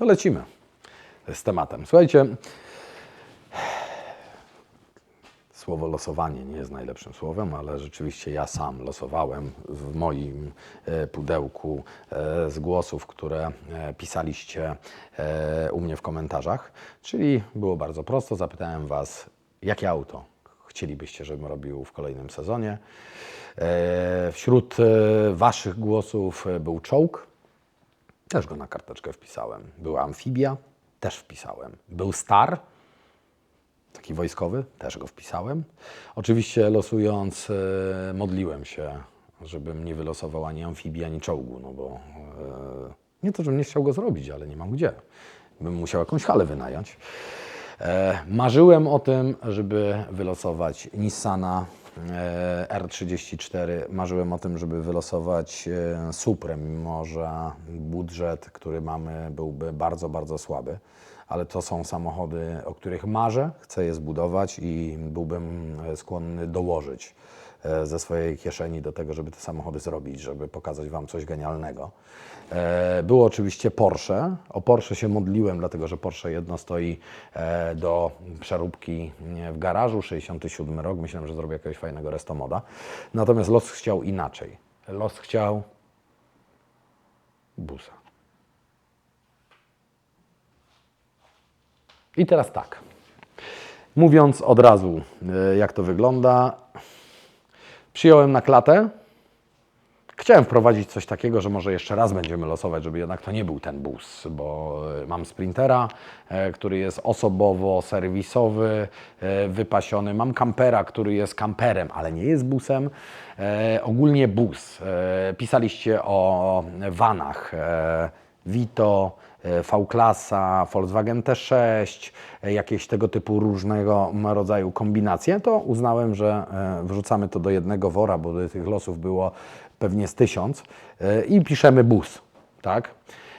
To lecimy z tematem. Słuchajcie, słowo losowanie nie jest najlepszym słowem, ale rzeczywiście ja sam losowałem w moim e, pudełku e, z głosów, które e, pisaliście u mnie w komentarzach. Czyli było bardzo prosto. Zapytałem Was, jakie auto chcielibyście, żebym robił w kolejnym sezonie. Wśród Waszych głosów był czołg, też go na karteczkę wpisałem. Była amfibia, też wpisałem. Był star, taki wojskowy, też go wpisałem. Oczywiście losując, e, modliłem się, żebym nie wylosował ani amfibii, ani czołgu, no bo e, nie to, żebym nie chciał go zrobić, ale nie mam gdzie. Bym musiał jakąś halę wynająć. E, marzyłem o tym, żeby wylosować Nissana R34. Marzyłem o tym, żeby wylosować e, Suprę, mimo że budżet, który mamy, byłby bardzo, bardzo słaby. Ale to są samochody, o których marzę, chcę je zbudować i byłbym e, skłonny dołożyć e, ze swojej kieszeni do tego, żeby te samochody zrobić, żeby pokazać Wam coś genialnego. E, Było oczywiście Porsche. O Porsche się modliłem, dlatego że Porsche jedno stoi e, do przeróbki w garażu, 67 rok. Myślałem, że zrobię jakiegoś fajnego restomoda. Natomiast los chciał inaczej. Los chciał busa. I teraz tak. Mówiąc od razu, e, jak to wygląda, przyjąłem na klatę. Chciałem wprowadzić coś takiego, że może jeszcze raz będziemy losować, żeby jednak to nie był ten bus, bo e, mam sprintera, e, który jest osobowo serwisowy, e, wypasiony. Mam kampera, który jest kamperem, ale nie jest busem. Ogólnie bus. Pisaliście o vanach. Vito, V-klasa, Volkswagen T6, e, jakieś tego typu różnego rodzaju kombinacje, to uznałem, że e, wrzucamy to do jednego wora, bo tych losów było pewnie z tysiąc e, i piszemy bus, tak?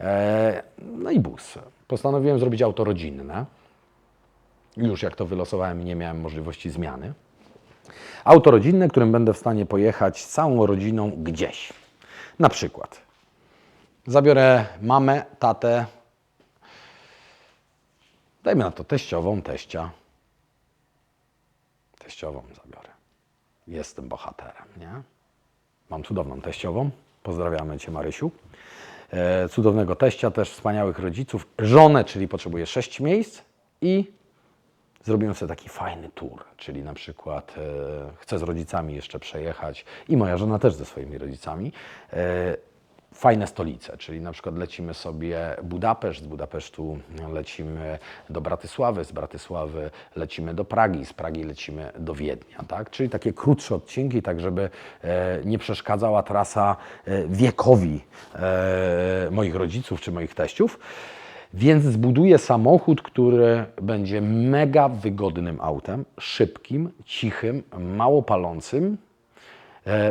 E, No i bus. Postanowiłem zrobić auto rodzinne. Już jak to wylosowałem, nie miałem możliwości zmiany. Auto rodzinne, którym będę w stanie pojechać z całą rodziną gdzieś. Na przykład Zabiorę mamę, tatę, dajmy na to teściową, teścia. Teściową zabiorę. Jestem bohaterem, nie? Mam cudowną teściową. Pozdrawiamy Cię, Marysiu. E, cudownego teścia, też wspaniałych rodziców. Żonę, czyli potrzebuję sześć miejsc i zrobimy sobie taki fajny tour, czyli na przykład e, chcę z rodzicami jeszcze przejechać i moja żona też ze swoimi rodzicami. E, fajne stolice, czyli na przykład lecimy sobie Budapeszt, z Budapesztu lecimy do Bratysławy, z Bratysławy lecimy do Pragi, z Pragi lecimy do Wiednia, tak? Czyli takie krótsze odcinki, tak żeby e, nie przeszkadzała trasa e, wiekowi e, moich rodziców czy moich teściów. Więc zbuduję samochód, który będzie mega wygodnym autem, szybkim, cichym, mało palącym,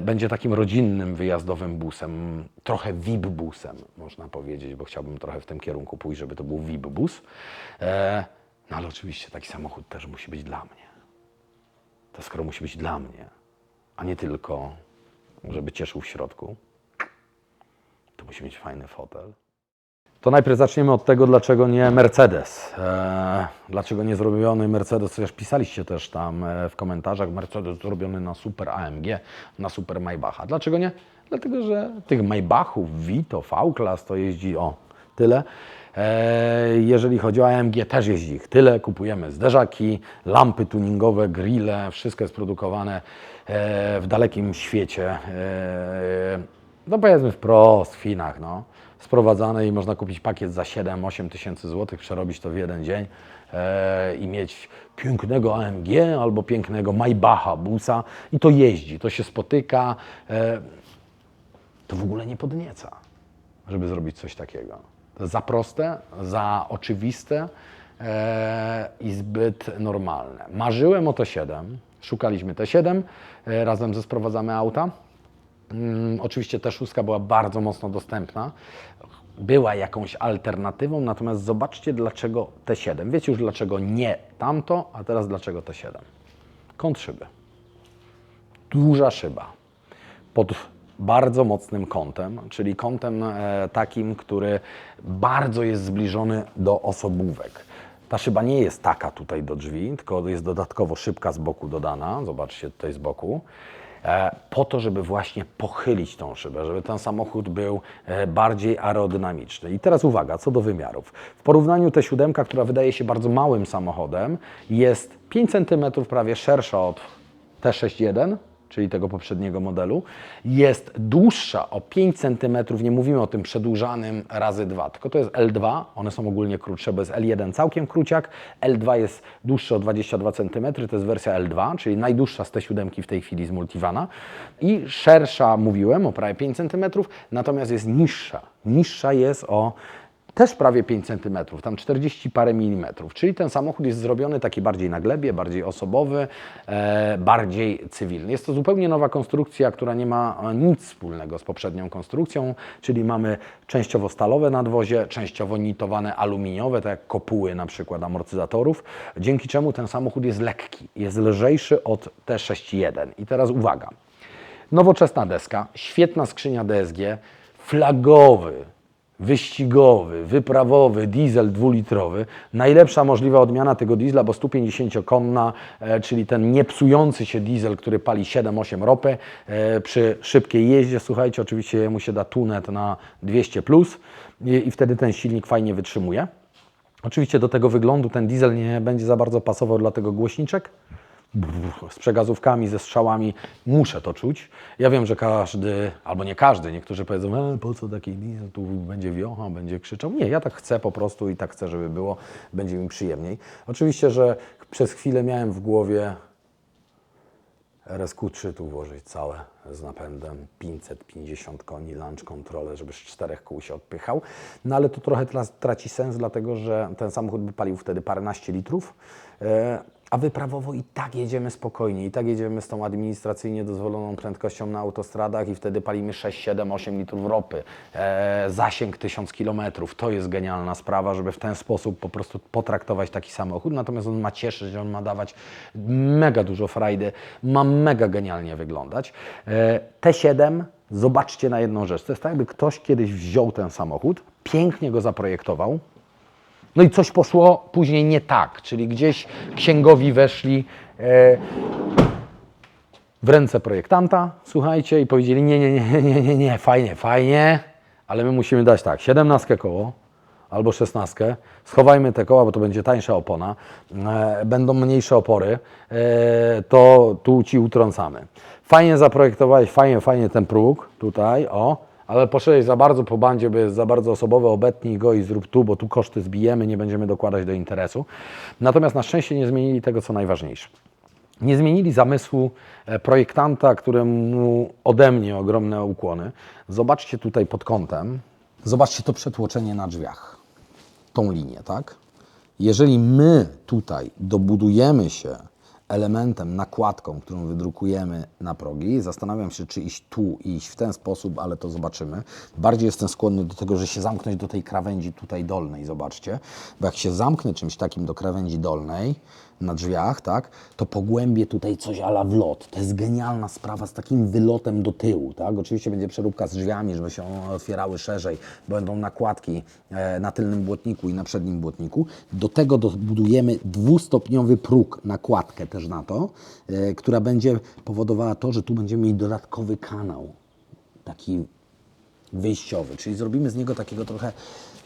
będzie takim rodzinnym, wyjazdowym busem, trochę VIP busem, można powiedzieć, bo chciałbym trochę w tym kierunku pójść, żeby to był VIP bus. E, No ale oczywiście taki samochód też musi być dla mnie. To skoro musi być dla mnie, a nie tylko, żeby cieszył w środku, to musi mieć fajny fotel. To najpierw zaczniemy od tego, dlaczego nie Mercedes. E, dlaczego nie zrobiony Mercedes, chociaż pisaliście też tam e, w komentarzach, Mercedes zrobiony na super AMG, na super Maybacha. Dlaczego nie? Dlatego, że tych Maybachów, Vito, V-Class to jeździ o tyle. E, jeżeli chodzi o AMG, też jeździ ich tyle. Kupujemy zderzaki, lampy tuningowe, grille, wszystko jest produkowane w dalekim świecie. No powiedzmy wprost, w Chinach, no. Sprowadzane i można kupić pakiet za 7-8 tysięcy złotych, przerobić to w jeden dzień e, i mieć pięknego AMG albo pięknego Maybacha, busa i to jeździ, to się spotyka. E, to w ogóle nie podnieca, żeby zrobić coś takiego. To za proste, za oczywiste e, i zbyt normalne. Marzyłem o T7, szukaliśmy T7, e, razem ze sprowadzamy auta. Mm, oczywiście ta szóstka była bardzo mocno dostępna. Była jakąś alternatywą, natomiast zobaczcie dlaczego T7. Wiecie już dlaczego nie tamto, a teraz dlaczego T7. Kąt szyby. Duża szyba. Pod bardzo mocnym kątem, czyli kątem e, takim, który bardzo jest zbliżony do osobówek. Ta szyba nie jest taka tutaj do drzwi, tylko jest dodatkowo szybka z boku dodana. Zobaczcie tutaj z boku. E, po to, żeby właśnie pochylić tą szybę, żeby ten samochód był e, bardziej aerodynamiczny. I teraz uwaga, co do wymiarów. W porównaniu T7, która wydaje się bardzo małym samochodem, jest 5 cm prawie szersza od T61, czyli tego poprzedniego modelu, jest dłuższa o 5 cm, nie mówimy o tym przedłużanym razy 2, tylko to jest L2, one są ogólnie krótsze, bo jest L1 całkiem króciak, L2 jest dłuższy o 22 cm, to jest wersja L2, czyli najdłuższa z T7 w tej chwili z Multivana. I szersza, mówiłem, o prawie 5 cm, natomiast jest niższa, niższa jest o też prawie 5 cm, tam 40 parę milimetrów. Czyli ten samochód jest zrobiony taki bardziej na glebie, bardziej osobowy, e, bardziej cywilny. Jest to zupełnie nowa konstrukcja, która nie ma e, nic wspólnego z poprzednią konstrukcją, czyli mamy częściowo stalowe nadwozie, częściowo nitowane aluminiowe, tak jak kopuły na przykład amortyzatorów, dzięki czemu ten samochód jest lekki, jest lżejszy od T6.1. I teraz uwaga. Nowoczesna deska, świetna skrzynia DSG, flagowy, wyścigowy, wyprawowy, diesel dwulitrowy. Najlepsza możliwa odmiana tego diesla, bo 150-konna, e, czyli ten niepsujący się diesel, który pali 7-8 ropy e, przy szybkiej jeździe. Słuchajcie, oczywiście mu się da tunet na 200+, plus i, wtedy ten silnik fajnie wytrzymuje. Oczywiście do tego wyglądu ten diesel nie będzie za bardzo pasował dla tego głośniczek z przegazówkami, ze strzałami, muszę to czuć. Ja wiem, że każdy, albo nie każdy, niektórzy powiedzą, e, po co taki diesel, tu będzie wiocha, będzie krzyczał. Nie, ja tak chcę po prostu i tak chcę, żeby było, będzie mi przyjemniej. Oczywiście, że przez chwilę miałem w głowie RSQ3 tu włożyć całe z napędem 550 koni, launch controller, żeby z czterech kół się odpychał. No ale to trochę traci sens, dlatego że ten samochód by palił wtedy paręnaście litrów. A wyprawowo i tak jedziemy spokojnie, i tak jedziemy z tą administracyjnie dozwoloną prędkością na autostradach i wtedy palimy 6, 7, 8 litrów ropy. E, zasięg 1000 km. To jest genialna sprawa, żeby w ten sposób po prostu potraktować taki samochód. Natomiast on ma cieszyć, on ma dawać mega dużo frajdy, ma mega genialnie wyglądać. E, T7, zobaczcie na jedną rzecz. To jest tak, jakby ktoś kiedyś wziął ten samochód, pięknie go zaprojektował, no i coś poszło później nie tak, czyli gdzieś księgowi weszli e, w ręce projektanta, słuchajcie, i powiedzieli: Nie, nie, nie, nie, nie, nie, fajnie, fajnie, ale my musimy dać tak, 17 koło albo 16. Schowajmy te koła, bo to będzie tańsza opona, e, będą mniejsze opory, e, to tu ci utrącamy. Fajnie zaprojektowałeś, fajnie, fajnie ten próg tutaj, o ale poszedłeś za bardzo po bandzie, bo jest za bardzo osobowy, obetnij go i zrób tu, bo tu koszty zbijemy, nie będziemy dokładać do interesu. Natomiast na szczęście nie zmienili tego, co najważniejsze. Nie zmienili zamysłu e, projektanta, któremu ode mnie ogromne ukłony. Zobaczcie tutaj pod kątem, zobaczcie to przetłoczenie na drzwiach, tą linię, tak? Jeżeli my tutaj dobudujemy się elementem, nakładką, którą wydrukujemy na progi. Zastanawiam się, czy iść tu, iść w ten sposób, ale to zobaczymy. Bardziej jestem skłonny do tego, że się zamknąć do tej krawędzi tutaj dolnej, zobaczcie. Bo jak się zamknę czymś takim do krawędzi dolnej, na drzwiach, tak, to pogłębię tutaj coś ala wlot. To jest genialna sprawa z takim wylotem do tyłu, tak. Oczywiście będzie przeróbka z drzwiami, żeby się one otwierały szerzej, będą nakładki e, na tylnym błotniku i na przednim błotniku. Do tego dobudujemy dwustopniowy próg, nakładkę też na to, e, która będzie powodowała to, że tu będziemy mieli dodatkowy kanał, taki wyjściowy, czyli zrobimy z niego takiego trochę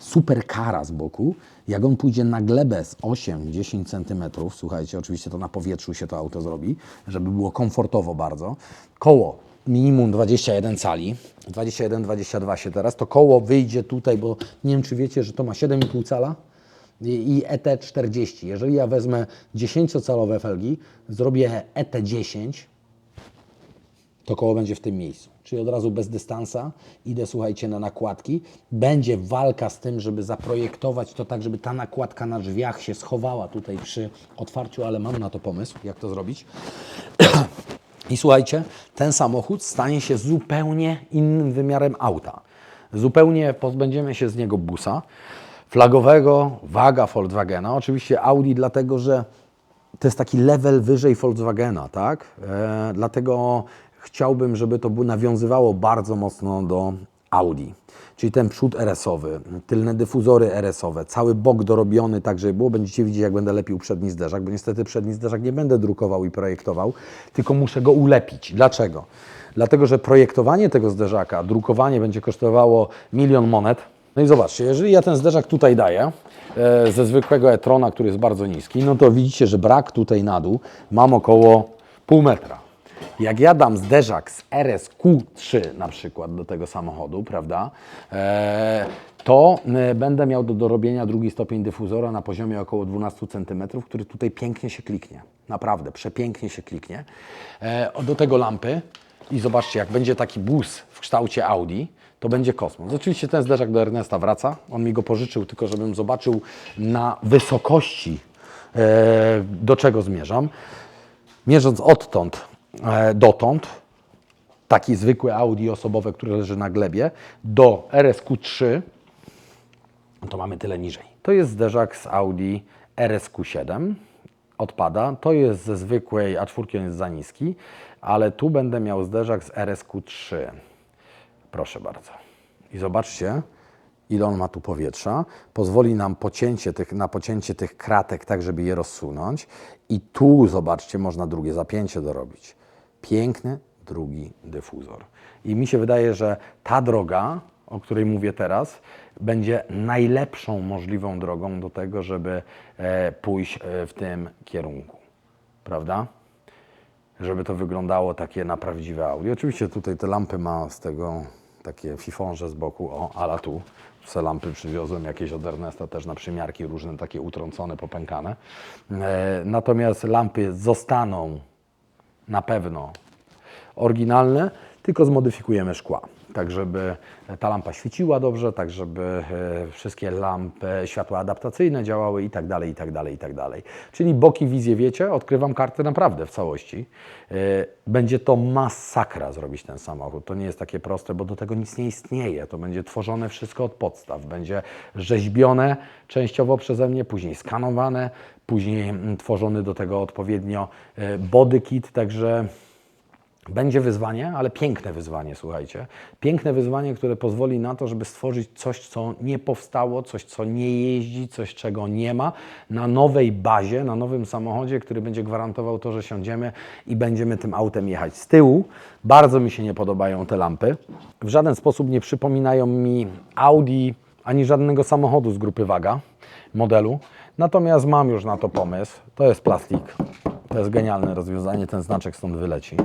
super kara z boku. Jak on pójdzie na glebę z 8-10 cm, słuchajcie, oczywiście to na powietrzu się to auto zrobi, żeby było komfortowo bardzo. Koło minimum 21 cali, 21-22 się teraz, to koło wyjdzie tutaj, bo nie wiem czy wiecie, że to ma 7,5 cala i ET40. Jeżeli ja wezmę 10-calowe felgi, zrobię ET10, to koło będzie w tym miejscu. Czyli od razu bez dystansa idę, słuchajcie, na nakładki. Będzie walka z tym, żeby zaprojektować to tak, żeby ta nakładka na drzwiach się schowała tutaj przy otwarciu, ale mam na to pomysł, jak to zrobić. I słuchajcie, ten samochód stanie się zupełnie innym wymiarem auta. Zupełnie pozbędziemy się z niego busa flagowego, waga Volkswagena. Oczywiście Audi, dlatego że to jest taki level wyżej Volkswagena, tak? E, dlatego chciałbym, żeby to nawiązywało bardzo mocno do Audi. Czyli ten przód RS-owy, tylne dyfuzory RS-owe, cały bok dorobiony tak, żeby było. Będziecie widzieć, jak będę lepił przedni zderzak, bo niestety przedni zderzak nie będę drukował i projektował, tylko muszę go ulepić. Dlaczego? Dlatego, że projektowanie tego zderzaka, drukowanie będzie kosztowało milion monet. No i zobaczcie, jeżeli ja ten zderzak tutaj daję, e, ze zwykłego e-trona, który jest bardzo niski, no to widzicie, że brak tutaj na dół mam około pół metra. Jak ja dam zderzak z RSQ3 na przykład do tego samochodu, prawda, e, to e, będę miał do dorobienia drugi stopień dyfuzora na poziomie około 12 cm, który tutaj pięknie się kliknie. Naprawdę, przepięknie się kliknie. E, do tego lampy i zobaczcie, jak będzie taki bus w kształcie Audi, to będzie kosmos. Oczywiście ten zderzak do Ernesta wraca. On mi go pożyczył, tylko żebym zobaczył na wysokości, do czego zmierzam. Mierząc odtąd dotąd, taki zwykły Audi osobowe, które leży na glebie, do RSQ3, no to mamy tyle niżej. To jest zderzak z Audi RSQ7, odpada. To jest ze zwykłej A4, on jest za niski, ale tu będę miał zderzak z RSQ3. Proszę bardzo. I zobaczcie, ile on ma tu powietrza. Pozwoli nam pocięcie tych, na pocięcie tych kratek, tak żeby je rozsunąć. I tu, zobaczcie, można drugie zapięcie dorobić. Piękny drugi dyfuzor. I mi się wydaje, że ta droga, o której mówię teraz, będzie najlepszą możliwą drogą do tego, żeby e, pójść e, w tym kierunku. Prawda? żeby to wyglądało takie na prawdziwe Audi. Oczywiście tutaj te lampy ma z tego takie fifonże z boku, o, ala tu. Se lampy przywiozłem jakieś od Ernesta też na przymiarki różne, takie utrącone, popękane. E, natomiast lampy zostaną na pewno oryginalne, tylko zmodyfikujemy szkła. Tak, żeby ta lampa świeciła dobrze, tak, żeby e, wszystkie lampy, światła adaptacyjne działały i tak dalej, i tak dalej, i tak dalej. Czyli boki, wizję, wiecie, odkrywam kartę naprawdę w całości. E, Będzie to masakra zrobić ten samochód. To nie jest takie proste, bo do tego nic nie istnieje. To będzie tworzone wszystko od podstaw. Będzie rzeźbione częściowo przeze mnie, później skanowane, później mm, tworzony do tego odpowiednio e, body kit, także będzie wyzwanie, ale piękne wyzwanie, słuchajcie. Piękne wyzwanie, które pozwoli na to, żeby stworzyć coś, co nie powstało, coś, co nie jeździ, coś, czego nie ma, na nowej bazie, na nowym samochodzie, który będzie gwarantował to, że siądziemy i będziemy tym autem jechać. Z tyłu bardzo mi się nie podobają te lampy. W żaden sposób nie przypominają mi Audi ani żadnego samochodu z grupy Waga modelu. Natomiast mam już na to pomysł. To jest plastik. To jest genialne rozwiązanie. Ten znaczek stąd wyleci.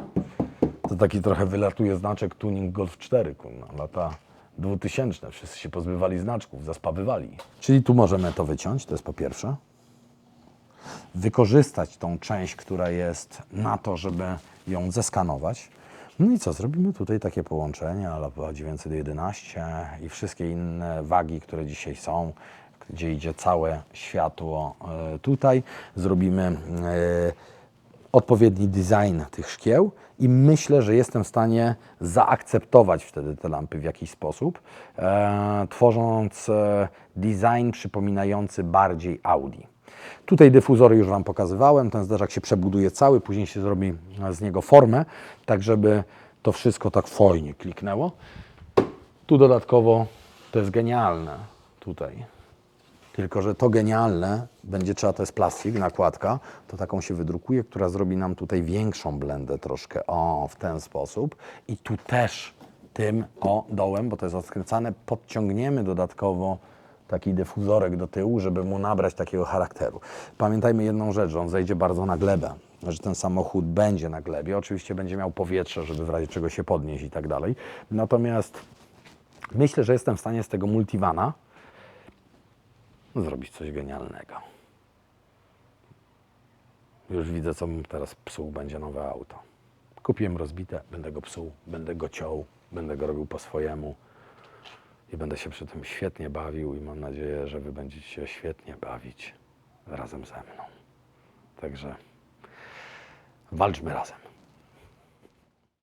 To taki trochę wylatuje znaczek Tuning Golf 4, kurna, lata 2000. Wszyscy się pozbywali znaczków, zaspawywali. Czyli tu możemy to wyciąć, to jest po pierwsze. Wykorzystać tą część, która jest na to, żeby ją zeskanować. No i co, zrobimy tutaj takie połączenie, ale 911 i wszystkie inne wagi, które dzisiaj są, gdzie idzie całe światło e, tutaj. Zrobimy e, odpowiedni design tych szkieł i myślę, że jestem w stanie zaakceptować wtedy te lampy w jakiś sposób, e, tworząc e, design przypominający bardziej Audi. Tutaj dyfuzory już Wam pokazywałem, ten zderzak się przebuduje cały, później się zrobi z niego formę, tak żeby to wszystko tak fajnie kliknęło. Tu dodatkowo to jest genialne tutaj. Tylko, że to genialne będzie trzeba, to jest plastik, nakładka, to taką się wydrukuje, która zrobi nam tutaj większą blendę troszkę, o, w ten sposób. I tu też tym, o, dołem, bo to jest odkręcane, podciągniemy dodatkowo taki dyfuzorek do tyłu, żeby mu nabrać takiego charakteru. Pamiętajmy jedną rzecz, że on zejdzie bardzo na glebę, że ten samochód będzie na glebie, oczywiście będzie miał powietrze, żeby w razie czego się podnieść i tak dalej. Natomiast myślę, że jestem w stanie z tego multivana zrobić coś genialnego. Już widzę, co teraz psuł, będzie nowe auto. Kupiłem rozbite, będę go psuł, będę go ciął, będę go robił po swojemu i będę się przy tym świetnie bawił i mam nadzieję, że Wy będziecie się świetnie bawić razem ze mną. Także walczmy razem.